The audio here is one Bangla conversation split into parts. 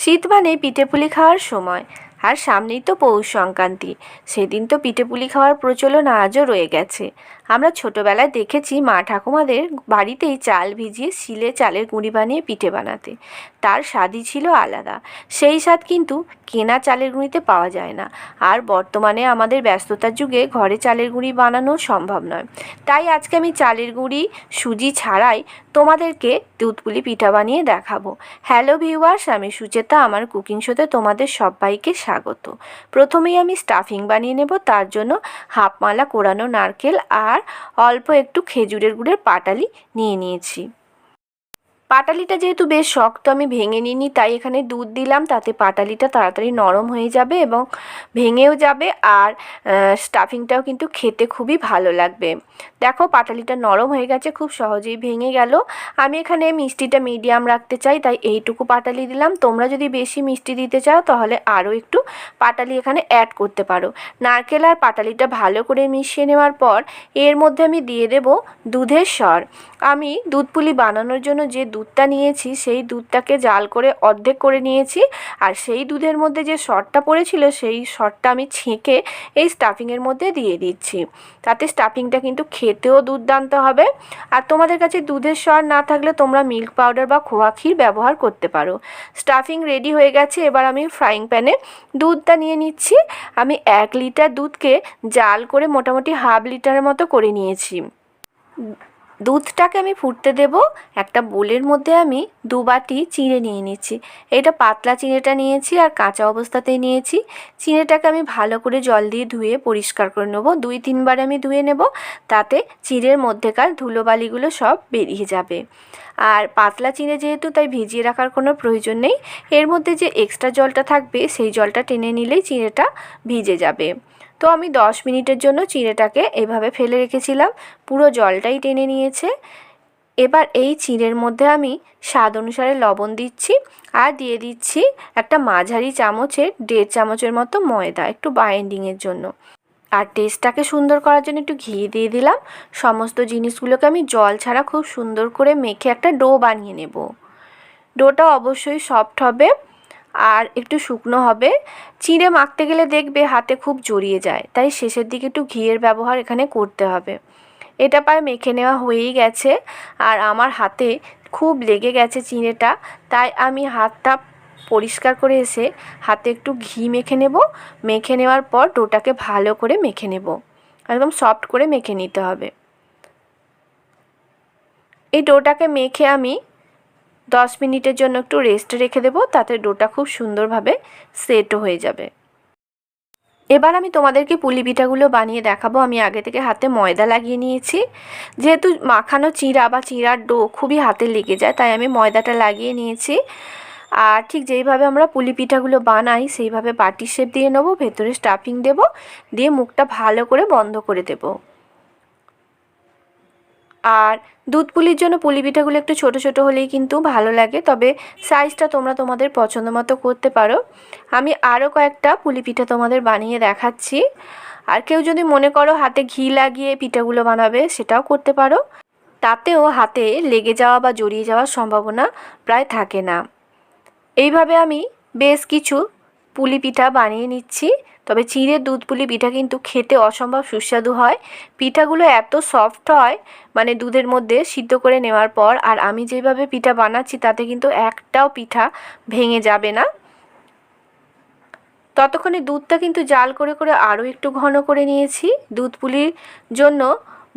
শীত মানে পিঠেপুলি খাওয়ার সময়। আর সামনেই তো পৌষ সংক্রান্তি। সেদিন তো পিঠেপুলি খাওয়ার প্রচলন আজও রয়ে গেছে। আমরা ছোটোবেলায় দেখেছি মা ঠাকুমাদের বাড়িতেই চাল ভিজিয়ে শিলে চালের গুঁড়ি বানিয়ে পিঠে বানাতে। তার স্বাদই ছিল আলাদা। সেই স্বাদ কিন্তু কেনা চালের গুঁড়িতে পাওয়া যায় না। আর বর্তমানে আমাদের ব্যস্ততার যুগে ঘরে চালের গুঁড়ি বানানো সম্ভব নয়। তাই আজকে আমি চালের গুঁড়ি, সুজি ছাড়াই তোমাদেরকে দুধপুলি পিঠা বানিয়ে দেখাবো। হ্যালো ভিউয়ার্স, আমি সুচেতা। আমার কুকিং শোতে তোমাদের সবাইকে স্বাগত। প্রথমেই আমি স্টাফিং বানিয়ে নেব। তার জন্য হাফ মালা কোরানো নারকেল আর অল্প একটু খেজুরের গুড়ের পাটালি নিয়ে নিয়েছি। পাটালিটা যেহেতু বেশ শক্ত, আমি ভেঙে নিইনি, তাই এখানে দুধ দিলাম, তাতে পাটালিটা তাড়াতাড়ি নরম হয়ে যাবে এবং ভেঙেও যাবে আর স্টাফিংটাও কিন্তু খেতে খুবই ভালো লাগবে। দেখো পাটালিটা নরম হয়ে গেছে, খুব সহজেই ভেঙে গেল। আমি এখানে মিষ্টিটা মিডিয়াম রাখতে চাই, তাই এইটুকু পাটালি দিলাম। তোমরা যদি বেশি মিষ্টি দিতে চাও, তাহলে আরও একটু পাটালি এখানে অ্যাড করতে পারো। নারকেল আর পাটালিটা ভালো করে মিশিয়ে নেওয়ার পর, এর মধ্যে আমি দিয়ে দেব দুধের স্বর। আমি দুধ পুলি বানানোর জন্য যে দুধটা নিয়েছি, সেই দুধটাকে জাল করে অর্ধেক করে নিয়েছি। আর সেই দুধের মধ্যে যে শর্টটা পড়েছিল, সেই শর্টটা আমি ছেঁকে এই স্টাফিংয়ের মধ্যে দিয়ে দিচ্ছি। তাতে স্টাফিংটা কিন্তু খেতেও দুর্দান্ত হবে। আর তোমাদের কাছে দুধের স্বর না থাকলে তোমরা মিল্ক পাউডার বা খোয়া ক্ষীর ব্যবহার করতে পারো। স্টাফিং রেডি হয়ে গেছে, এবার আমি ফ্রাইং প্যানে দুধটা নিয়ে নিচ্ছি। আমি এক লিটার দুধকে জাল করে মোটামুটি হাফ লিটারের মতো করে নিয়েছি। দুধটাকে আমি ফুটতে দেব। একটা বোলের মধ্যে আমি দু বাটি চিঁড়ে নিয়ে নিচ্ছি। এটা পাতলা চিঁড়েটা নিয়েছি আর কাঁচা অবস্থাতেই নিয়েছি। চিঁড়েটাকে আমি ভালো করে জল দিয়ে ধুয়ে পরিষ্কার করে নেব। দুই, তিনবার আমি ধুয়ে নেব। তাতে চিঁড়ের মধ্যেকার ধুলোবালিগুলো সব বেরিয়ে যাবে। আর পাতলা চিঁড়ে যেহেতু তাই ভিজিয়ে রাখার কোনো প্রয়োজন নেই, এর মধ্যে যে এক্সট্রা জলটা থাকবে সেই জলটা টেনে নিলেই চিঁড়েটা ভিজে যাবে। তো আমি দশ মিনিটের জন্য চিঁড়েটাকে এভাবে ফেলে রেখেছিলাম। পুরো জলটাই টেনে নিয়েছে। এবার এই চিঁড়ের মধ্যে আমি স্বাদ অনুসারে লবণ দিচ্ছি আর দিয়ে দিচ্ছি একটা মাঝারি চামচের, দেড় চামচের মতো ময়দা একটু বাইন্ডিংয়ের জন্য। আর টেস্টটাকে সুন্দর করার জন্য একটু ঘি দিয়ে দিলাম। সমস্ত জিনিসগুলোকে আমি জল ছাড়া খুব সুন্দর করে মেখে একটা ডো বানিয়ে নেব। ডোটা অবশ্যই সফট হবে। আর একটু শুকনো হবে। চিঁড়ে মাখতে গেলে দেখবে হাতে খুব জড়িয়ে যায়। তাই শেষের দিকে একটু ঘিয়ের ব্যবহার এখানে করতে হবে। এটা প্রায় মেখে নেওয়া হয়েই গেছে। আর আমার হাতে খুব লেগে গেছে চিঁড়েটা। তাই আমি হাতটা পরিষ্কার করে এসে হাতে একটু ঘি মেখে নেব। মেখে নেওয়ার পর ডোটাকে ভালো করে মেখে নেব। একদম সফট করে মেখে নিতে হবে। এই ডোটাকে মেখে আমি দশ মিনিটের জন্য একটু রেস্ট রেখে দেবো, তাতে ডোটা খুব সুন্দরভাবে সেটও হয়ে যাবে। এবার আমি তোমাদেরকে পুলি পিঠাগুলো বানিয়ে দেখাবো। আমি আগে থেকে হাতে ময়দা লাগিয়ে নিয়েছি। যেহেতু মাখানো চিঁড়া বা চিঁড়ার ডো খুবই হাতে লেগে যায়, তাই আমি ময়দাটা লাগিয়ে নিয়েছি। আর ঠিক যেইভাবে আমরা পুলি পিঠাগুলো বানাই, সেইভাবে বাটি শেপ দিয়ে নেব, ভেতরে স্টাফিং দেব, দিয়ে মুখটা ভালো করে বন্ধ করে দেবো। আর দুধ পুলির জন্য পুলি পিঠাগুলো একটু ছোট ছোট হলেই কিন্তু ভালো লাগে, তবে সাইজটা তোমরা তোমাদের পছন্দ মতো করতে পারো। আমি আরও কয়েকটা পুলি পিঠা তোমাদের বানিয়ে দেখাচ্ছি। আর কেউ যদি মনে করো হাতে ঘি লাগিয়ে পিঠাগুলো বানাবে, সেটাও করতে পারো। তাতেও হাতে লেগে যাওয়া বা জড়িয়ে যাওয়ার সম্ভাবনা প্রায় থাকে না। এইভাবে আমি বেশ কিছু পুলি পিঠা বানিয়ে নিচ্ছি। তবে চিঁড়ের দুধ পুলি পিঠা কিন্তু খেতে অসম্ভব সুস্বাদু হয়। পিঠাগুলো এত সফট হয় মানে দুধের মধ্যে সিদ্ধ করে নেওয়ার পর, আর আমি যেভাবে পিঠা বানাচ্ছি, তাতে কিন্তু একটাও পিঠা ভেঙে যাবে না। ততক্ষণে দুধটা কিন্তু জাল করে করে আরও একটু ঘন করে নিয়েছি। দুধ পুলির জন্য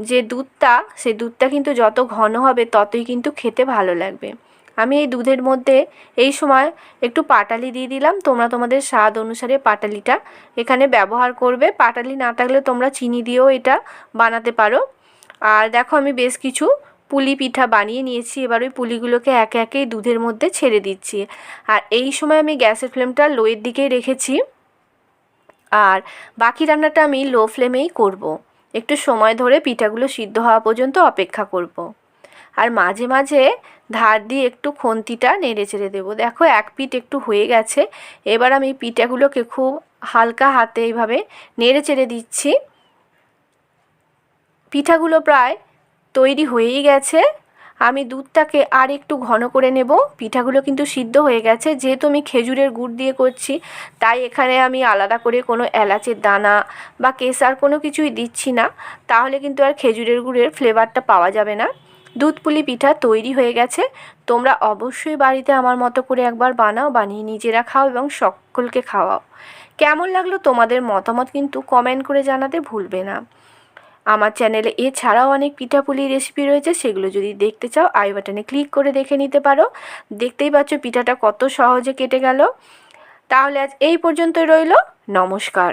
যে দুধটা সেই দুধটা কিন্তু যত ঘন হবে, ততই কিন্তু খেতে ভালো লাগবে। আমি এই দুধের মধ্যে এই সময় একটু পাটালি দিয়ে দিলাম। তোমরা তোমাদের স্বাদ অনুসারে পাটালিটা এখানে ব্যবহার করবে। পাটালি না থাকলে তোমরা চিনি দিয়েও এটা বানাতে পারো। আর দেখো আমি বেশ কিছু পুলি পিঠা বানিয়ে নিয়েছি। এবার ওই পুলিগুলোকে একে একে দুধের মধ্যে ছেড়ে দিচ্ছি। আর এই সময় আমি গ্যাসের ফ্লেমটা লোয়ের দিকেই রেখেছি। আর বাকি রান্নাটা আমি লো ফ্লেমেই করব। একটু সময় ধরে পিঠাগুলো সিদ্ধ হওয়া পর্যন্ত অপেক্ষা করব। আর মাঝে মাঝে ধার দিয়ে একটু খন্তিটা নেড়ে চেড়ে দেবো। দেখো, এক পিঠ একটু হয়ে গেছে। এবার আমি পিঠাগুলোকে খুব হালকা হাতে এইভাবে নেড়ে চেড়ে দিচ্ছি। পিঠাগুলো প্রায় তৈরি হয়েই গেছে। আমি দুধটাকে আর একটু ঘন করে নেব। পিঠাগুলো কিন্তু সিদ্ধ হয়ে গেছে। যেহেতু আমি খেজুরের গুড় দিয়ে করছি, তাই এখানে আমি আলাদা করে কোনো এলাচের দানা বা কেসার কোনো কিছুই দিচ্ছি না। তাহলে কিন্তু আর খেজুরের গুড়ের ফ্লেভারটা পাওয়া যাবে না। দুধ পুলি পিঠা তৈরি হয়ে গেছে। তোমরা অবশ্যই বাড়িতে আমার মতো করে একবার বানাও, বানিয়ে নিজেরা খাও এবং সকলকে খাওয়াও। কেমন লাগল তোমাদের মতামত কিন্তু কমেন্ট করে জানাতে ভুলবে না। আমার চ্যানেলে এছাড়াও অনেক পিঠাপুলি রেসিপি রয়েছে, সেগুলো যদি দেখতে চাও আই বাটনে ক্লিক করে দেখে নিতে পারো। দেখতেই পাচ্ছ পিঠাটা কত সহজে কেটে গেল। তাহলে আজ এই পর্যন্তই রইল। নমস্কার।